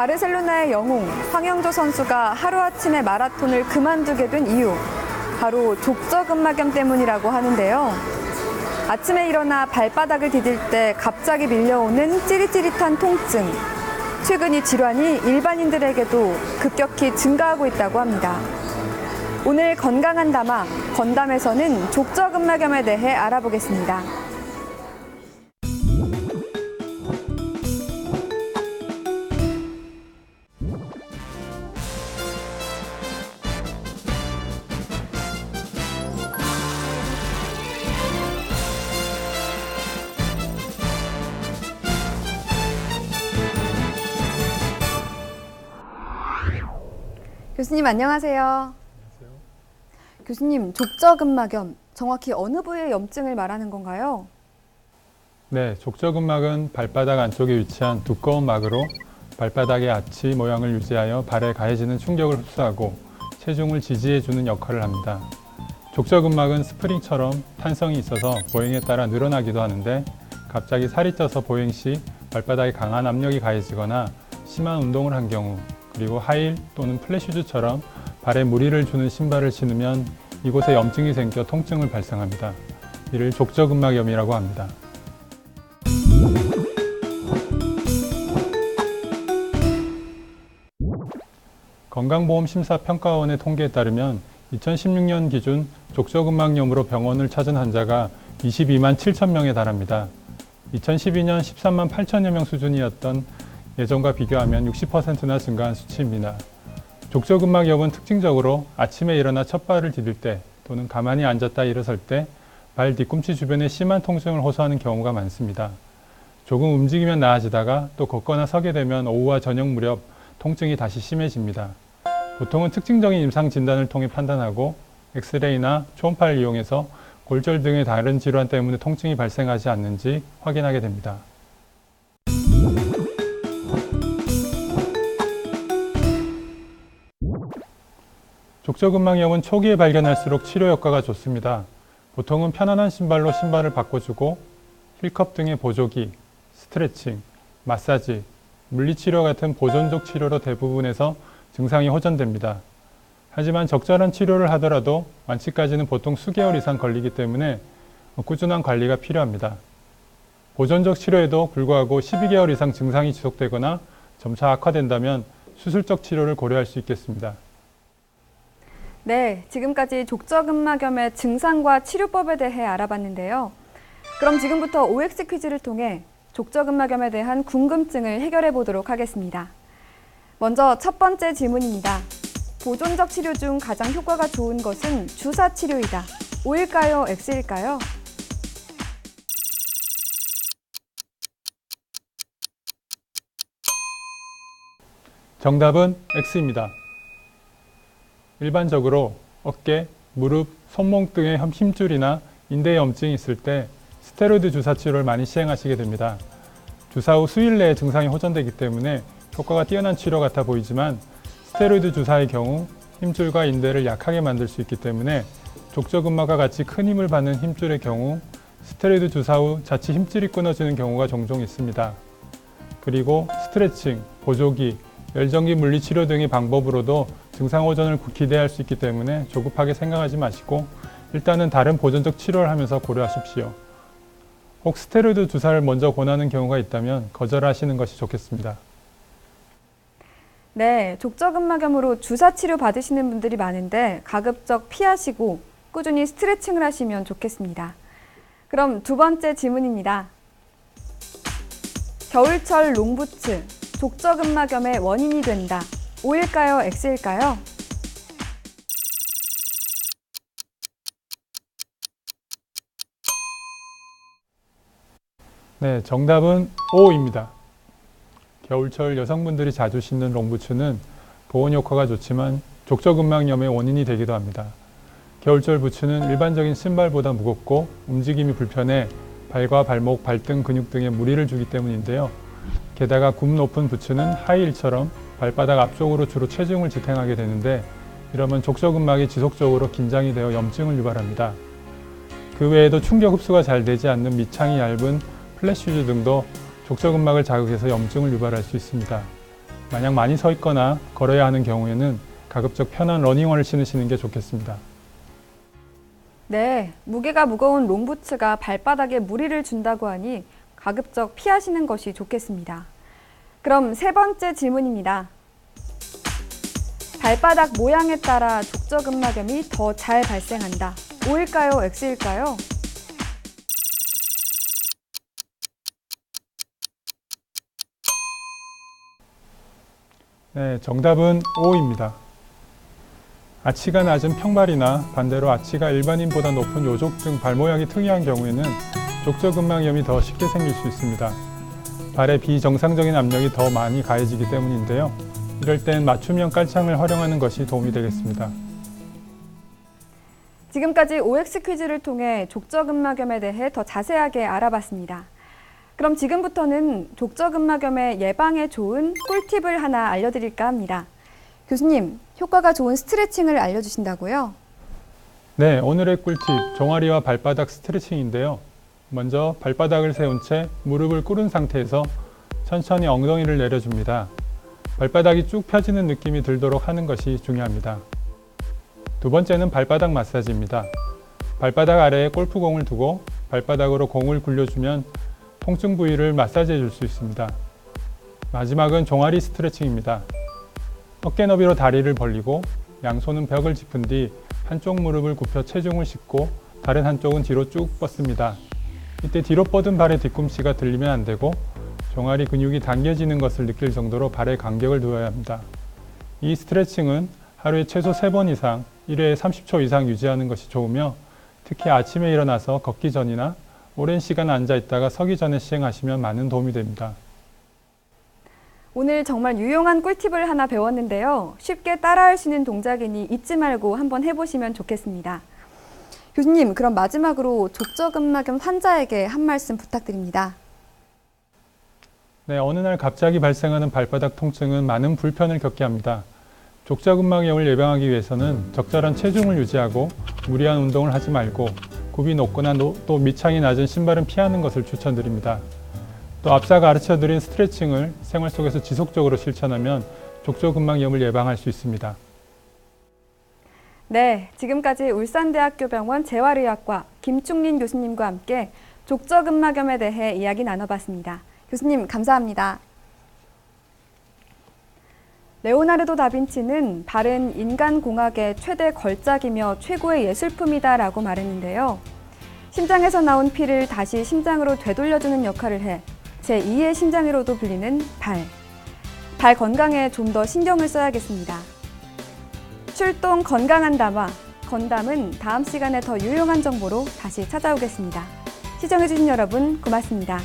바르셀로나의 영웅 황영조 선수가 하루아침에 마라톤을 그만두게 된 이유 바로 족저근막염 때문이라고 하는데요. 아침에 일어나 발바닥을 디딜 때 갑자기 밀려오는 찌릿찌릿한 통증. 최근 이 질환이 일반인들에게도 급격히 증가하고 있다고 합니다. 오늘 건강한 담화 건담에서는 족저근막염에 대해 알아보겠습니다. 교수님 안녕하세요. 교수님 족저근막염 정확히 어느 부위의 염증을 말하는 건가요? 네, 족저근막은 발바닥 안쪽에 위치한 두꺼운 막으로 발바닥의 아치 모양을 유지하여 발에 가해지는 충격을 흡수하고 체중을 지지해주는 역할을 합니다. 족저근막은 스프링처럼 탄성이 있어서 보행에 따라 늘어나기도 하는데 갑자기 살이 쪄서 보행 시 발바닥에 강한 압력이 가해지거나 심한 운동을 한 경우 그리고 하일 또는 플랫슈즈처럼 발에 무리를 주는 신발을 신으면 이곳에 염증이 생겨 통증을 발생합니다. 이를 족저근막염이라고 합니다. 건강보험심사평가원의 통계에 따르면 2016년 기준 족저근막염으로 병원을 찾은 환자가 22만 7천 명에 달합니다. 2012년 13만 8천여 명 수준이었던 예전과 비교하면 60%나 증가한 수치입니다. 족저근막염은 특징적으로 아침에 일어나 첫 발을 디딜 때 또는 가만히 앉았다 일어설 때 발 뒤꿈치 주변에 심한 통증을 호소하는 경우가 많습니다. 조금 움직이면 나아지다가 또 걷거나 서게 되면 오후와 저녁 무렵 통증이 다시 심해집니다. 보통은 특징적인 임상 진단을 통해 판단하고 엑스레이나 초음파를 이용해서 골절 등의 다른 질환 때문에 통증이 발생하지 않는지 확인하게 됩니다. 족저근막염은 초기에 발견할수록 치료 효과가 좋습니다. 보통은 편안한 신발로 신발을 바꿔주고 힐컵 등의 보조기, 스트레칭, 마사지, 물리치료 같은 보존적 치료로 대부분에서 증상이 호전됩니다. 하지만 적절한 치료를 하더라도 완치까지는 보통 수개월 이상 걸리기 때문에 꾸준한 관리가 필요합니다. 보존적 치료에도 불구하고 12개월 이상 증상이 지속되거나 점차 악화된다면 수술적 치료를 고려할 수 있겠습니다. 네, 지금까지 족저근막염의 증상과 치료법에 대해 알아봤는데요. 그럼 지금부터 OX 퀴즈를 통해 족저근막염에 대한 궁금증을 해결해 보도록 하겠습니다. 먼저 첫 번째 질문입니다. 보존적 치료 중 가장 효과가 좋은 것은 주사 치료이다. O일까요? X일까요? 정답은 X입니다. 일반적으로 어깨, 무릎, 손목 등의 힘줄이나 인대 염증이 있을 때 스테로이드 주사 치료를 많이 시행하시게 됩니다. 주사 후 수일 내에 증상이 호전되기 때문에 효과가 뛰어난 치료 같아 보이지만 스테로이드 주사의 경우 힘줄과 인대를 약하게 만들 수 있기 때문에 족저근막과 같이 큰 힘을 받는 힘줄의 경우 스테로이드 주사 후 자칫 힘줄이 끊어지는 경우가 종종 있습니다. 그리고 스트레칭, 보조기, 열전기 물리치료 등의 방법으로도 증상 호전을 기대할 수 있기 때문에 조급하게 생각하지 마시고 일단은 다른 보존적 치료를 하면서 고려하십시오. 혹 스테로이드 주사를 먼저 권하는 경우가 있다면 거절하시는 것이 좋겠습니다. 네, 족저근막염으로 주사 치료 받으시는 분들이 많은데 가급적 피하시고 꾸준히 스트레칭을 하시면 좋겠습니다. 그럼 두 번째 질문입니다. 겨울철 롱부츠, 족저근막염의 원인이 된다. O일까요? X일까요? 네, 정답은 O입니다. 겨울철 여성분들이 자주 신는 롱부츠는 보온 효과가 좋지만 족저근막염의 원인이 되기도 합니다. 겨울철 부츠는 일반적인 신발보다 무겁고 움직임이 불편해 발과 발목, 발등 근육 등에 무리를 주기 때문인데요. 게다가 굽 높은 부츠는 하이힐처럼 발바닥 앞쪽으로 주로 체중을 지탱하게 되는데 이러면 족저근막이 지속적으로 긴장이 되어 염증을 유발합니다. 그 외에도 충격 흡수가 잘 되지 않는 밑창이 얇은 플랫슈즈 등도 족저근막을 자극해서 염증을 유발할 수 있습니다. 만약 많이 서 있거나 걸어야 하는 경우에는 가급적 편한 러닝화를 신으시는 게 좋겠습니다. 네, 무게가 무거운 롱부츠가 발바닥에 무리를 준다고 하니 가급적 피하시는 것이 좋겠습니다. 그럼 세 번째 질문입니다. 발바닥 모양에 따라 족저근막염이 더 잘 발생한다. O일까요? X일까요? 네, 정답은 O입니다. 아치가 낮은 평발이나 반대로 아치가 일반인보다 높은 요족 등 발모양이 특이한 경우에는 족저근막염이 더 쉽게 생길 수 있습니다. 발에 비정상적인 압력이 더 많이 가해지기 때문인데요. 이럴 땐 맞춤형 깔창을 활용하는 것이 도움이 되겠습니다. 지금까지 OX 퀴즈를 통해 족저근막염에 대해 더 자세하게 알아봤습니다. 그럼 지금부터는 족저근막염의 예방에 좋은 꿀팁을 하나 알려드릴까 합니다. 교수님, 효과가 좋은 스트레칭을 알려주신다고요? 네, 오늘의 꿀팁 종아리와 발바닥 스트레칭인데요. 먼저 발바닥을 세운 채 무릎을 꿇은 상태에서 천천히 엉덩이를 내려줍니다. 발바닥이 쭉 펴지는 느낌이 들도록 하는 것이 중요합니다. 두 번째는 발바닥 마사지입니다. 발바닥 아래에 골프공을 두고 발바닥으로 공을 굴려주면 통증 부위를 마사지해 줄 수 있습니다. 마지막은 종아리 스트레칭입니다. 어깨 너비로 다리를 벌리고 양손은 벽을 짚은 뒤 한쪽 무릎을 굽혀 체중을 싣고 다른 한쪽은 뒤로 쭉 뻗습니다. 이때 뒤로 뻗은 발의 뒤꿈치가 들리면 안 되고 종아리 근육이 당겨지는 것을 느낄 정도로 발에 간격을 두어야 합니다. 이 스트레칭은 하루에 최소 3번 이상 1회에 30초 이상 유지하는 것이 좋으며 특히 아침에 일어나서 걷기 전이나 오랜 시간 앉아 있다가 서기 전에 시행하시면 많은 도움이 됩니다. 오늘 정말 유용한 꿀팁을 하나 배웠는데요. 쉽게 따라할 수 있는 동작이니 잊지 말고 한번 해보시면 좋겠습니다. 교수님, 그럼 마지막으로 족저근막염 환자에게 한 말씀 부탁드립니다. 네, 어느 날 갑자기 발생하는 발바닥 통증은 많은 불편을 겪게 합니다. 족저근막염을 예방하기 위해서는 적절한 체중을 유지하고 무리한 운동을 하지 말고 굽이 높거나 노- 또 밑창이 낮은 신발은 피하는 것을 추천드립니다. 또 앞서 가르쳐드린 스트레칭을 생활 속에서 지속적으로 실천하면 족저근막염을 예방할 수 있습니다. 네, 지금까지 울산대학교 병원 재활의학과 김충린 교수님과 함께 족저근막염에 대해 이야기 나눠봤습니다. 교수님, 감사합니다. 레오나르도 다빈치는 발은 인간공학의 최대 걸작이며 최고의 예술품이다라고 말했는데요. 심장에서 나온 피를 다시 심장으로 되돌려주는 역할을 해 제2의 심장으로도 불리는 발. 발 건강에 좀 더 신경을 써야겠습니다. 출동 건강한 담화 건담은 다음 시간에 더 유용한 정보로 다시 찾아오겠습니다. 시청해주신 여러분 고맙습니다.